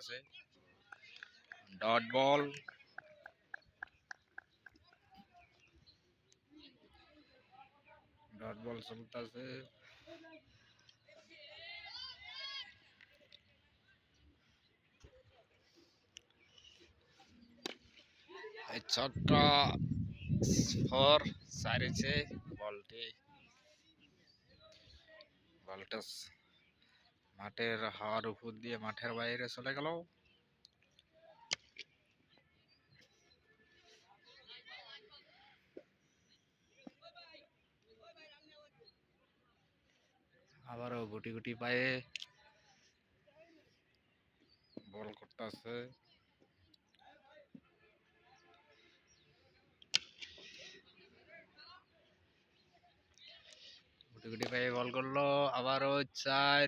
চলতেছে dot ball dot ball চলতেছে এই ছটটা ফর সারিছে বলটি বলটা স- মাঠের হাওয়ার উপর দিয়ে মাঠের বাইরে চলে গেল। আবারও গুটি গুটি পায়ে বল করতেছে। গুটি গুটি পায়ে বল করল, আবারও চার।